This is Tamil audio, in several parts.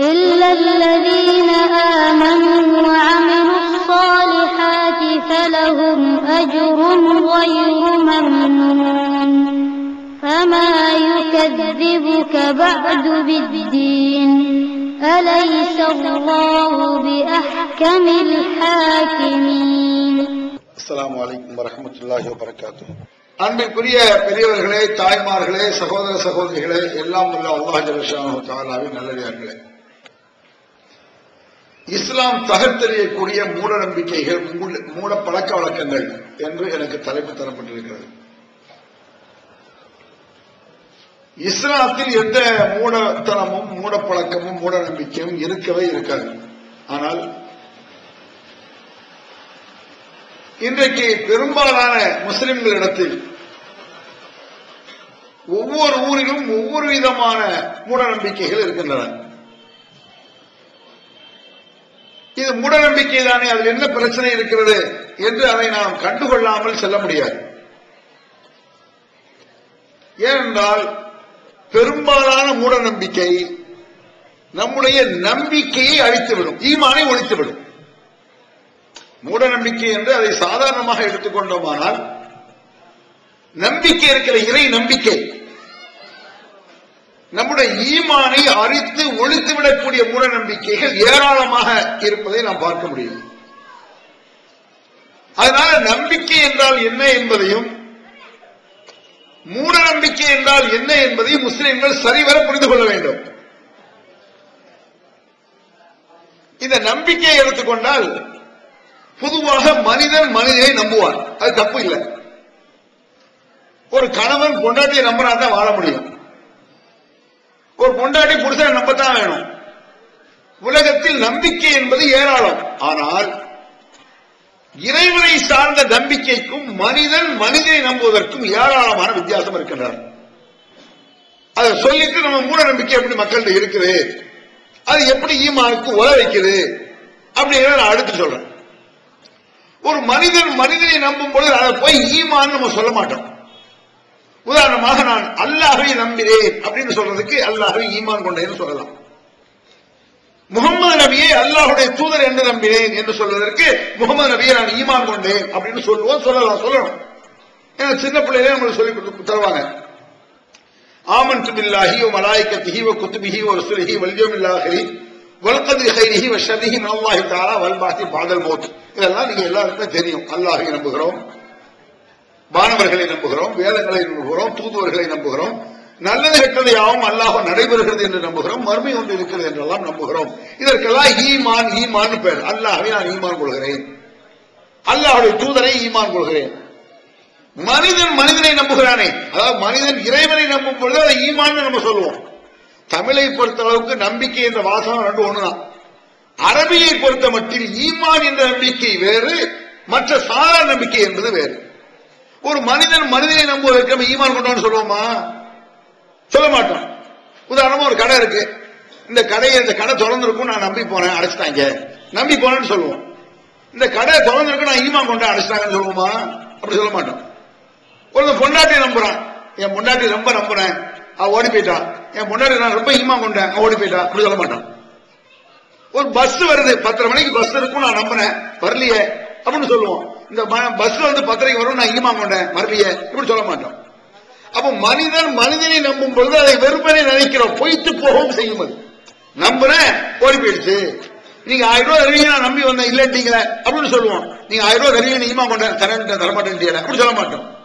إلا الذين آمنوا وعملوا الصالحات فلهم أجر غير ممنون فما يكذبك بعد بالدين أليس الله بأحكم الحاكمين அஸ்ஸலாமு அலைக்கும் வரஹ்மத்துல்லாஹி வபரகாத்துஹு அன்பிற்குரிய பெரியவர்களே தாய்மார்களே சகோதர சகோதரிகளே எல்லாம் உள்ள அல்லாஹ் ஜல்லஷானு தஆலாவின் நல்லடியார்களே இஸ்லாம் தகர்த்தெறியக்கூடிய மூட நம்பிக்கைகள் மூட- மூட பழக்க வழக்கங்கள் என்று எனக்கு தலைப்பு தரப்பட்டிருக்கிறது. இஸ்லாத்தில் எந்த மூடத்தனமும் மூட பழக்கமும் மூட நம்பிக்கையும் இருக்கவே இருக்காது. ஆனால் இன்றைக்கு பெரும்பாலான முஸ்லிம்களிடத்தில் ஒவ்வொரு ஊரிலும் ஒவ்வொரு விதமான மூட நம்பிக்கைகள் இருக்கின்றன. இது மூட நம்பிக்கை தானே அதில் என்ன பிரச்சனை இருக்கிறது என்று அதை நாம் கண்டுகொள்ளாமல் செல்ல முடியாது. ஏனென்றால் பெரும்பாலான மூட நம்பிக்கை நம்முடைய நம்பிக்கையை அழித்துவிடும் ஈமானை ஒழித்துவிடும். மூட நம்பிக்கை என்று அதை சாதாரணமாக எடுத்துக்கொண்டோமானால் நம்பிக்கை இருக்கிற இறை நம்பிக்கை நம்முடைய ஈமானை அரித்து ஒழித்து விடக்கூடிய மூட நம்பிக்கைகள் ஏராளமாக இருப்பதை நாம் பார்க்க முடியும். அதனால நம்பிக்கை என்றால் என்ன என்பதையும் மூட நம்பிக்கை என்றால் என்ன என்பதையும் முஸ்லிம்கள் சரிவர புரிந்து கொள்ள வேண்டும். இந்த நம்பிக்கையை எடுத்துக்கொண்டால் பொதுவாக மனிதன் மனிதனை நம்புவான். அது தப்பு இல்லை. ஒரு கணவன் பொண்டாட்டியை நம்பினா தான் வாழ முடியும். ஒரு பொண்டாட்டி புருஷனை நம்பத்தான் வேணும். உலகத்தில் நம்பிக்கை என்பது ஏராளம். ஆனால் இறைவனை சார்ந்த நம்பிக்கைக்கும் மனிதன் மனிதனை நம்புவதற்கும் ஏராளமான வித்தியாசம் இருக்கின்றார் அதை சொல்லிட்டு நம்ம மூட நம்பிக்கை எப்படி மக்கள்கிட்ட இருக்குது? அது எப்படி ஈமானுக்கு உல வைக்குது? அப்படிங்கிறத நான் அடுத்து சொல்றேன். ஒரு மனிதன் மனிதனை நம்பும் பொழுது அதை போய் ஈமான்னு நம்ம சொல்ல மாட்டோம். உதாரணமாக நான் அல்லாஹை நம்பினேன் அப்படின்னு சொல்றதுக்கு அல்லாஹை ஈமான் கொண்டேன்னு சொல்லலாம். முகமது நபியை அல்லாஹுடைய தூதர் என்று நம்பினேன் என்று சொல்வதற்கு முகமது நபியை நான் ஈமான் கொண்டேன் அப்படின்னு சொல்லுவோம் சொல்லலாம் சொல்லணும். ஏன்னா சின்ன பிள்ளைகளே நம்மளுக்கு சொல்லி கொடுத்து தருவாங்க. ஆமன் துபில்லாஹி ஓ மலாய்கத்திஹி ஓ குத்துபிஹி ஓ ரசுலிஹி வல்யோமில்லாஹரி வல்கதி ஹைரிஹி வஷதிஹி ஷர்ரிஹி தாரா வல்பாஹி பாதல் மோத். இதெல்லாம் நீங்க எல்லாருக்குமே தெரியும். அல்லாஹை நம்புகிறோம். வானவர்களை நம்புகிறோம் வேதங்களை நம்புகிறோம் தூதுவர்களை நம்புகிறோம். நல்லது கெட்டது யாவும் அல்லாஹ் நடைபெறுகிறது என்று நம்புகிறோம் மறுமை ஒன்று இருக்கிறது என்றெல்லாம் நம்புகிறோம். இதற்கெல்லாம் ஈமான் ஈமான் பேர். அல்லாஹ்வை நான் ஈமான் கொள்கிறேன். அல்லாஹுடைய தூதரை ஈமான் கொள்கிறேன். மனிதன் மனிதனை நம்புகிறானே. அதாவது மனிதன் இறைவனை நம்பும் பொழுது அதை ஈமான்னு நம்ம சொல்லுவோம். தமிழை பொறுத்த அளவுக்கு நம்பிக்கை என்ற வாசகம் ரெண்டு ஒண்ணுதான். அரபியை பொறுத்த மட்டில் ஈமான் என்ற நம்பிக்கை வேறு மற்ற சாதாரண நம்பிக்கை என்பது வேறு. ஒரு மனிதன் மனிதனை நம்புவதற்கு நம்ம ஈமான் கொண்டான்னு சொல்லுவோமா? சொல்ல மாட்டோம். உதாரணமா ஒரு கடை இருக்கு. இந்த கடையை இந்த கடை திறந்திருக்கும் நான் நம்பி போனேன் அடைச்சிட்டாங்க. நம்பி போனேன்னு சொல்லுவோம். இந்த கடை திறந்திருக்கு நான் ஈமான் கொண்டேன் அடைச்சிட்டாங்கன்னு சொல்லுவோமா? அப்படி சொல்ல மாட்டோம். ஒரு பொண்டாட்டி நம்புறான். என் பொண்டாட்டி ரொம்ப நம்புறேன். அவ ஓடி போயிட்டான் என் பொண்டாட்டி நான் ரொம்ப ஈமான் கொண்டேன். அவ ஓடி போயிட்டா. அப்படி சொல்ல மாட்டான் ஒரு பஸ் வருது. பத்தரை மணிக்கு பஸ் இருக்கும் நான் நம்பினேன் வரலையே. அப்படின்னு சொல்லுவோம். இந்த பஸ்ல வந்து பத்தரைக்கு வரும் நான் ஈமான் கொண்டேன் மறுபடிய. இப்படி சொல்ல மாட்டோம். அப்ப மனிதன் மனிதனை நம்பும் பொழுது அதை வெறுப்பனை நினைக்கிறோம் பொய்த்து போகவும் செய்யும் அது. நம்புறேன் ஓடி போயிடுச்சு. நீங்க ஆயிரம் ரூபாய் தருவீங்க நான் நம்பி வந்தேன் இல்லட்டீங்களே அப்படின்னு சொல்லுவோம். நீங்க ஆயிரம் ரூபாய் தருவீங்க நீமா கொண்டேன் தரேன் தரமாட்டேன் அப்படி சொல்ல மாட்டோம்.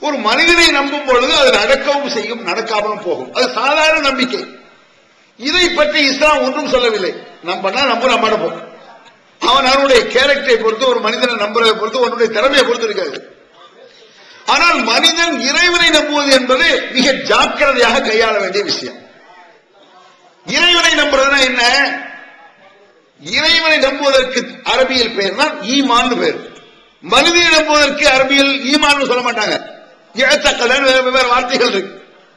ஒரு மனிதனை நம்பும் பொழுது அது நடக்கவும் செய்யும் நடக்காமலும் போகும். அது சாதாரண நம்பிக்கை. இதை பற்றி இஸ்லாம் ஒன்றும் சொல்லவில்லை. நம்பனா நம்ப நம்ப போகும் அவனுடைய கேரக்டரை பொறுத்து ஒரு மனிதனை நம்புறதை பொறுத்து அவனுடைய திறமையை பொறுத்து இருக்காது. ஆனால் மனிதன் இறைவனை நம்புவது என்பது மிக ஜாக்கிரதையாக கையாள வேண்டிய விஷயம். இறைவனை நம்புறதுனா என்ன? இறைவனை நம்புவதற்கு அரபியல் பெயர் தான் ஈமான் பெயர் மனிதனை நம்புவதற்கு அரபியல் ஈமான் சொல்ல மாட்டாங்க. ஏத்தக்கதன் வேற வேற வார்த்தைகள் இருக்கு.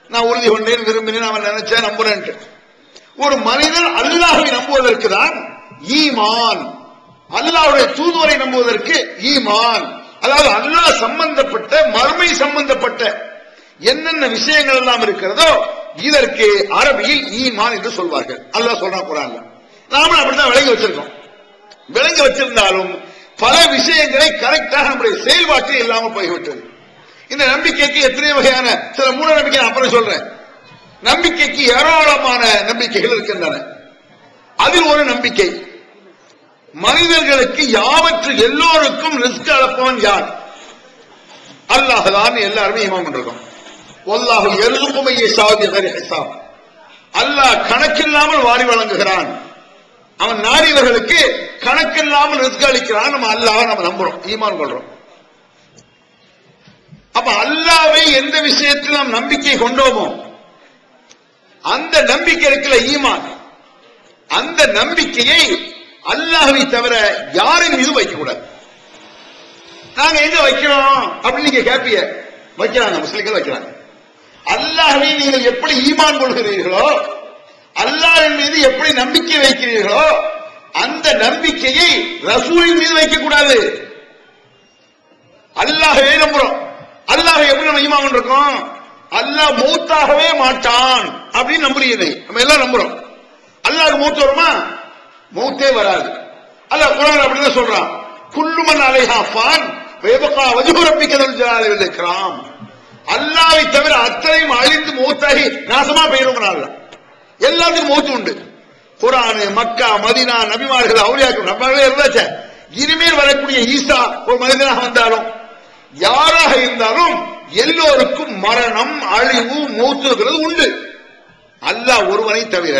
நான் உறுதி கொண்டேன் விரும்பினேன் அவன் நினைச்சேன் நம்புறேன் ஒரு மனிதன் அல்லாஹை நம்புவதற்கு தான் ஈமான். அல்லாஹ்வுடைய தூதுவரை நம்புவதற்கு ஈமான். அதாவது அல்லாஹ் சம்பந்தப்பட்ட மறுமை சம்பந்தப்பட்ட என்னென்ன விஷயங்கள் எல்லாம் இருக்கிறதோ இதற்கு அரபியில் ஈமான் என்று சொல்வார்கள். அல்லாஹ் சொல்றான் குரான்ல. நாமளும் அப்படித்தான் விளங்கி வச்சிருக்கோம். விளங்கி வச்சிருந்தாலும் பல விஷயங்களை கரெக்டாக நம்முடைய செயல்பாட்டில் இல்லாமல் போய்விட்டது. இந்த நம்பிக்கைக்கு எத்தனை வகையான சில மூட நம்பிக்கை நான் அப்புறம் சொல்றேன். நம்பிக்கைக்கு ஏராளமான நம்பிக்கைகள் இருக்கின்றன. அதில் ஒரு நம்பிக்கை மனிதர்களுக்கு யாவற்று எல்லோருக்கும் ரிஸ்க் அளப்பவன் யார்? அல்லாஹ் எல்லாருமே இமாம் பண்றோம். ஒல்லாஹு எருதுமையை சாதி ஹிசாப். அல்லாஹ் கணக்கில்லாமல் வாரி வழங்குகிறான். அவன் நாடியவர்களுக்கு கணக்கில்லாமல் ரிஸ்க் அளிக்கிறான். நம்ம அல்லாஹ் நம்ம நம்புறோம். ஈமான் கொள்றோம். அப்ப அல்லாவை எந்த விஷயத்தில் நாம் நம்பிக்கை கொண்டோமோ அந்த நம்பிக்கை இருக்கிற ஈமான். அந்த நம்பிக்கையை அல்லாஹ்வை தவிர யாரின் மீதும் வைக்க கூடாது நாங்க எங்க வைக்கிறோம்? அப்படின்னு நீங்க கேப்பீங்க. வைக்கிறாங்க முஸ்லிம்கள் வைக்கிறாங்க. அல்லாஹ்வை நீங்கள் எப்படி ஈமான் கொள்கிறீர்களோ அல்லாஹின் மீது எப்படி நம்பிக்கை வைக்கிறீர்களோ அந்த நம்பிக்கையை ரசூலின் மீது வைக்க கூடாது நம்புறோம் அல்லாஹ் எப்படி நம்ம ஈமான் இருக்கோம் அல்லாஹ் மூத்தாகவே மாட்டான் அப்படின்னு நம்புறீங்க. நம்ம எல்லாம் நம்புறோம். அல்லாஹ் மூத்து வருமா? மூத்தே வராது. அல்ல குரான் அப்படிதான் சொல்றான். குல்லுமன் அலைஹா ஃபான் வேபகா வஜ்ஹு ரப்பிக்கல் ஜலாலி அல்லாவை தவிர அத்தனையும் அழிந்து மூத்தாகி நாசமா போயிருங்கிறான் எல்லாத்துக்கும் மூத்து உண்டு. குரானு மக்கா மதினா நபிமார்கள் அவுலியாக்கள் நம்மளே இருந்தாச்சே. இனிமேல் வரக்கூடிய ஈசா ஒரு மனிதனாக வந்தாலும் யாராக இருந்தாலும் எல்லோருக்கும் மரணம் அழிவு மூத்துகிறது உண்டு. அல்லாஹ் ஒருவனை தவிர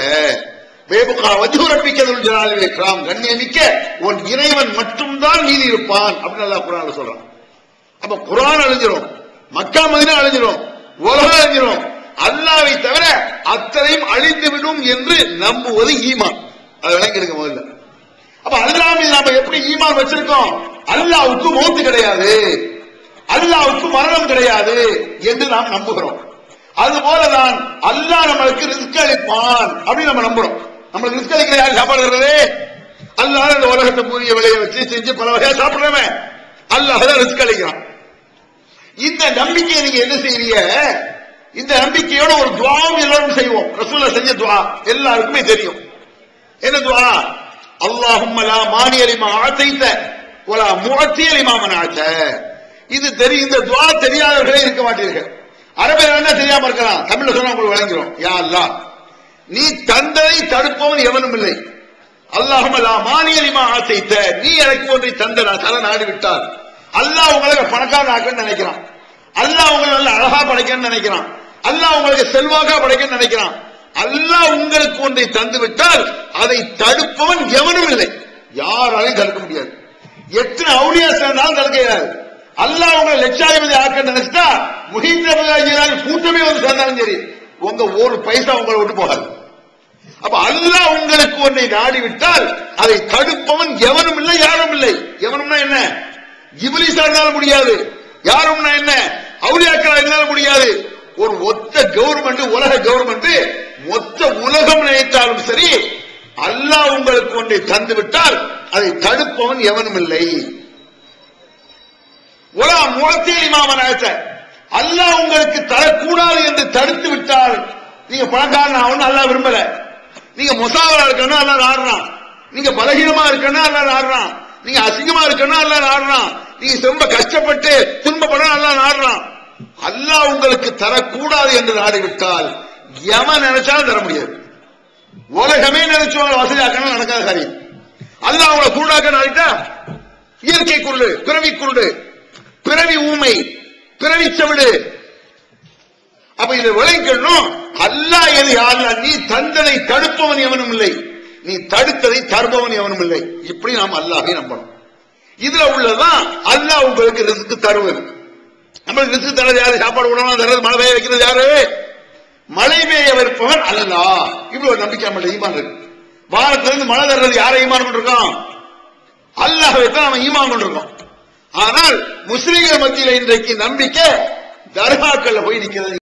கிராம் கண்ணியமிக்க உன் இறைவன் மட்டும்தான் நீதி இருப்பான் அப்படின்னு அல்லாஹ் குரான் சொல்றான். அப்ப குரான் அழிஞ்சிரும் மக்கா மதினா அழிஞ்சிரும் உலகம் அழிஞ்சிரும். அல்லாவை தவிர அத்தனையும் அழிந்து விடும் என்று நம்புவது ஈமான். அதை விளங்கிடுங்க முதல்ல. அப்ப அல்லாஹ் மீது நாம எப்படி ஈமான் வச்சிருக்கோம்? அல்லாவுக்கு மௌத்து கிடையாது. அல்லாவுக்கு மரணம் கிடையாது என்று நாம் நம்புகிறோம். அதுபோலதான் அல்லாஹ் நம்மளுக்கு ரிஸ்க் அளிப்பான் அப்படின்னு நம்ம நம்புறோம். நம்மளுக்கு ரிஸ்க் அளிக்கிற யார் சாப்பாடுறது அல்லாத இந்த உலகத்தை பூரிய விலையை வச்சு செஞ்சு பல வகையா சாப்பிடுறவன். அல்லாஹ் தான் ரிஸ்க் அளிக்கிறான் இந்த நம்பிக்கையை நீங்க என்ன செய்வீங்க இந்த நம்பிக்கையோட ஒரு துவாவும் எல்லாரும் செய்வோம். ரசூல்லா செஞ்ச துவா எல்லாருக்குமே தெரியும். என்ன துவா? அல்லாஹும்ம லா மானிய ஆசைத்த ஆத்தைத்த வலா அலிமா லிமா இது தெரியும் இந்த துவா தெரியாதவர்களே இருக்க மாட்டீர்கள். அரபில் என்ன தெரியாம இருக்கலாம்? தமிழ்ல சொன்னா உங்களுக்கு விளங்கிறோம் யா அல்லா நீ தந்ததை தடுப்பவன் எவனும் இல்லை அல்லாஹும் லா ஆசைத்த. நீ எனக்கு ஒன்றை தந்த நான் தலை விட்டார் அல்லாஹ் உங்களுக்கு பணக்காரன் ஆக்கன்னு நினைக்கிறான். அல்லாஹ் உங்களை நல்ல அழகா படைக்கன்னு நினைக்கிறான். அல்லாஹ் உங்களுக்கு செல்வாக்கா படைக்கன்னு நினைக்கிறான். அல்லாஹ் உங்களுக்கு ஒன்றை தந்து விட்டால் அதை தடுப்பவன் எவனும் இல்லை யாராலையும் தடுக்க முடியாது. எத்தனை அவுளியா சேர்ந்தாலும் தடுக்க இயலாது. அல்லாஹ் உங்களை லட்சாதிபதி ஆக்க நினைச்சிட்டா முகிந்த கூட்டமே வந்து சேர்ந்தாலும் சரி. உங்க ஒரு பைசா உங்களை விட்டு போகாது. அப்ப அல்லாஹ் உங்களுக்கு ஒன்றை நாடி விட்டால் அதை தடுப்பவன் எவனும் இல்லை யாரும் இல்லை. எவனும்னா என்ன? இபிலிஸா இருந்தாலும் முடியாது. யாரும்னா என்ன? அவுளியாக்களா இருந்தாலும் முடியாது. ஒரு ஒத்த கவர்மெண்ட் உலக கவர்மெண்ட் மொத்த உலகம் நினைத்தாலும் சரி அல்லாஹ் உங்களுக்கு ஒன்றை தந்து விட்டால் அதை தடுப்பவன் எவனும் இல்லை. உலா மூலத்தே இமாமன் அல்லாஹ் உங்களுக்கு தரக்கூடாது என்று தடுத்து விட்டால் நீங்க பணக்காரன் ஆகணும் நல்லா விரும்பல. நீங்க முசாவரா இருக்கணும் எல்லாரும் ஆடுறான் நீங்க பலகீனமா இருக்கணும் எல்லாரும் ஆடுறான் நீங்க அசிங்கமா இருக்கணும் எல்லாரும் ஆடுறான் நீங்க ரொம்ப கஷ்டப்பட்டு துன்பப்படணும் எல்லாரும் ஆடுறான் அல்லாஹ் உங்களுக்கு தரக்கூடாது என்று ஆடிவிட்டால் எவன் நினைச்சாலும் தர முடியாது. உலகமே நினைச்சு உங்களை வசதியாக்கணும் நடக்காத காரியம். அல்லாஹ் உங்களை குருடாக்க நாடிட்டா? இயற்கை குருடு பிறவி குருடு பிறவி ஊமை பிறவி செவிடு. அப்ப இதை விளைக்கணும் அல்லாஹ் எது யாருலா நீ தந்தனை தடுப்பவன் எவனும் இல்லை. நீ தடுத்ததை தருபவன் எவனும் இல்லை. இப்படி நாம் அல்லாஹை நம்பணும். இதுல உள்ளதான் அல்லாஹ் உங்களுக்கு ரிஸ்க்கு தருவது. நம்மளுக்கு ரிஸ்க்கு தரது யாரு? சாப்பாடு உணவு தரது மழை பெய்ய வைக்கிறது யாரு? மழை பெய்ய வைப்பவன் அல்லா இப்படி ஒரு நம்பிக்கை நம்மள ஈமான் இருக்கு. வானத்திலிருந்து மழை தர்றது யாரை ஈமான் கொண்டிருக்கோம் அல்லாஹை தான் நம்ம ஈமான் கொண்டிருக்கோம் ஆனால் முஸ்லிம்கள் மத்தியில் இன்றைக்கு நம்பிக்கை தர்காக்கள்ல போய் நிற்கிறது